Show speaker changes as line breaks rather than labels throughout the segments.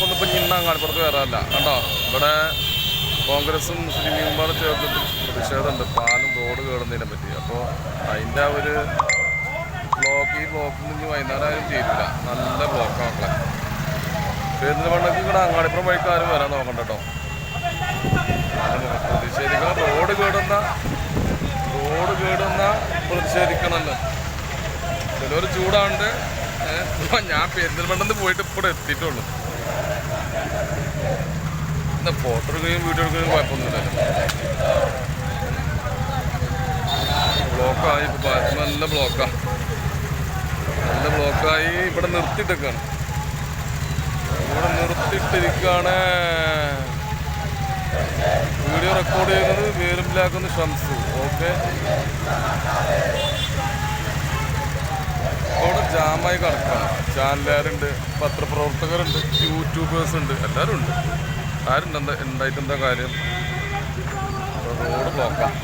ബ്ലോക്കൊന്നും ഇപ്പം ഇന്ന് അങ്ങാടിപ്പുറത്ത് വരാറില്ല കണ്ടോ? ഇവിടെ കോൺഗ്രസും മുസ്ലിം ലീഗും ചേർത്ത് പ്രതിഷേധമുണ്ട്. പാലും റോഡ് കയറുന്നതിനെ പറ്റി. അപ്പോൾ അതിന്റെ ഒരു ബ്ലോക്ക് ഈ ബ്ലോക്ക് ഇനി വൈകുന്നേരം ആരും ചെയ്തില്ല. നല്ല ബ്ലോക്കാണ് പെരുന്തൽമണ്ണക്ക് ഇവിടെ അങ്ങാടിപ്പുറം വഴിക്ക് ആരും വരാൻ നോക്കണ്ട കേട്ടോ. പ്രതിഷേധിക്കണം. റോഡ് കേടുന്ന റോഡ് കേടുന്ന പ്രതിഷേധിക്കണമല്ലോ. ചിലവർ ചൂടാണ്ട് ഞാൻ പെരിന്തൽമണ്ണെന്ന് പോയിട്ട് ഇപ്പോൾ എത്തിയിട്ടുള്ളൂ. എന്താ ഫോട്ടോ എടുക്കുകയും വീഡിയോ എടുക്കുകയും കുഴപ്പമൊന്നുമില്ലല്ലോ. ബ്ലോക്കായി ഇപ്പൊ ഭാരത് നല്ല ബ്ലോക്കാ. നല്ല ബ്ലോക്കായി ഇവിടെ നിർത്തിയിട്ടൊക്കെയാണ് ഇവിടെ നിർത്തിയിട്ടിരിക്കുകയാണ് വീഡിയോ റെക്കോർഡ് ചെയ്യുന്നത് വേരുമ്പിലാക്കുന്ന ഷംസ്. ഓക്കെ. ജാമായി കിടക്കുകയാണ് ചാനലുകാരുണ്ട് പത്രപ്രവർത്തകരുണ്ട് യൂട്യൂബേഴ്സ് ഉണ്ട് എല്ലാവരും ഉണ്ട്. ആരുണ്ട്? എന്താ ഉണ്ടായിട്ട് എന്താ കാര്യം? റോഡ് ബ്ലോക്കാണ്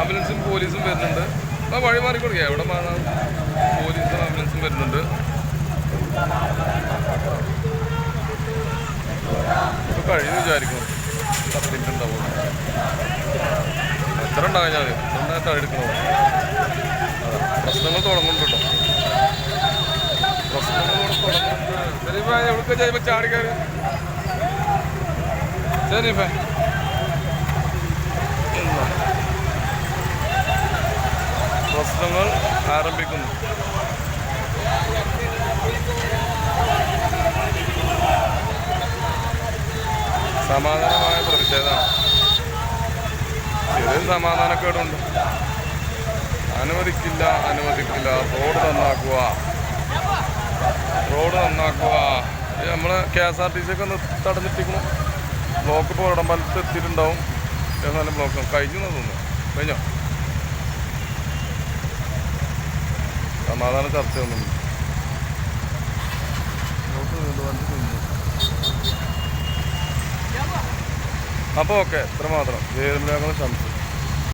ആംബുലൻസും പോലീസും വരുന്നുണ്ട്. ആ വഴി മാറി കൊടുക്കുക എവിടെ മാറാം? പോലീസും ആംബുലൻസും വരുന്നുണ്ട്. കഴിഞ്ഞു വിചാരിക്കുന്നു. പത്തിന്റെ ഉണ്ടാവുള്ളൂ. എത്ര ഉണ്ടാകാൻ ഞാൻ നന്നായിട്ട് എടുക്കണോ പ്രശ്നങ്ങൾ തുടങ്ങുന്നുണ്ട് പ്രശ്നങ്ങൾ പ്രശ്നങ്ങൾ ആരംഭിക്കുന്നു സമാധാനമായ പ്രതിഷേധമാണ്. ചെറിയ സമാധാനക്കേടുണ്ട്. അനുവദിക്കില്ല അനുവദിക്കില്ല. റോഡ് നന്നാക്കുക. റോഡ് നന്നാക്കുക. നമ്മൾ K S R T C ഒക്കെ ഒന്ന് തടഞ്ഞിട്ടിരിക്കണം ബ്ലോക്ക് ഇപ്പോൾ ഇടമ്പലത്ത് എത്തിയിട്ടുണ്ടാവും. എന്നാലും ബ്ലോക്ക് കഴിഞ്ഞു എന്ന് തോന്നുന്നു. കഴിഞ്ഞോ? സമാധാന ചർച്ചയൊന്നും അപ്പോൾ ഓക്കെ ഇത്ര മാത്രം വേരുമ്പിലാക്കുന്ന ശംസം